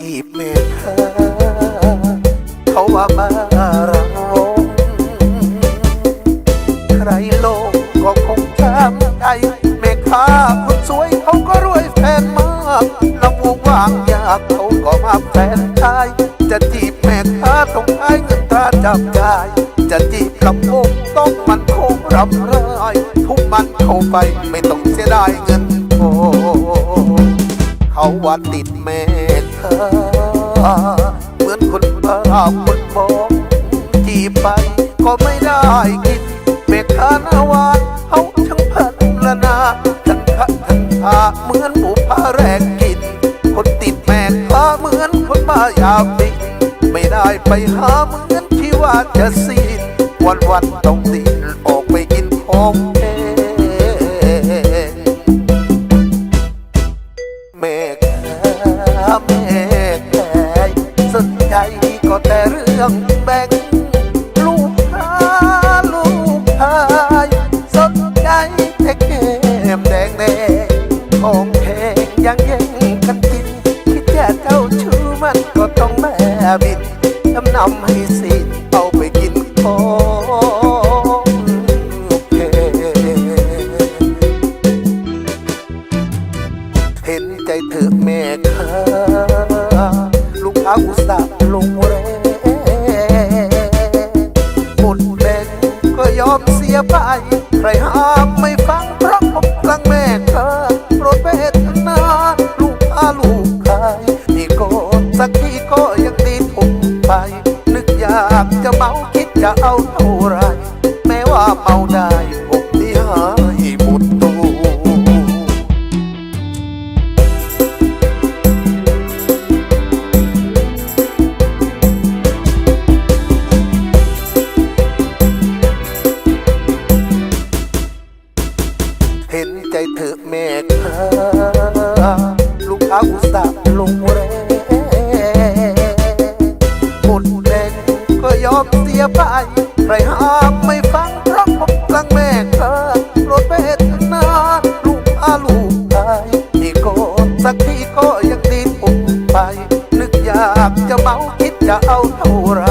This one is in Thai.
จีบแม่ค้าเขาว่าบ้าเราใครโลกก็คงตามใจแม่ค้าคนสวยเขาก็รวยแฟนมากลำวงว่างยากเขาก็มาแฟนชายจะจีบแม่ค้าต้องให้เงินตาจับจ่ายจะจีบลำวงต้องมันคงรับรายทุกมันเข้าไปไม่ต้องเสียดายเงินโอเขาว่าติดแม่ เหมือนคนบ้าคนมองจีบไปก็ไม่ได้กินแม่ค้าหน้าวานเขาทั้งพันละนาทั้งพันทั้งพาเหมือนหมูพาแรกกิน คนติดแม่ค้าเหมือนคนบ้ายาปิดไม่ได้ไปหาเหมือนที่ว่าจะสิ้นวันวันต้องดิ้นออกไปกินของแพงแม่ค้า แต่องแบ่งลูกค้าลูกชายสนใจแต่เกมแดงแดงของแพงยังแย่งกันกินคิดแค่เจ้าชื่อมันก็ต้องแม่บินจำนำให้สิเยอมเสียไป ใครห้ามไม่ฟัง เพราะผมกลังแม่ค้าโปรดเวทนาลูกอาลูกชายนี่ก็สักทีก็ยังดีผมไป นึกอยากจะเมาคิดจะเอา ก็ยอมเสียไปใครห้ามไม่ฟังเพราะผมตั้งแม่เธอโปรถเวทนาลูกอาลูกตายที่โกนสักทีก็ยังดีปุ่ไป นึกอยากจะเมาคิดจะเอาเท่าไร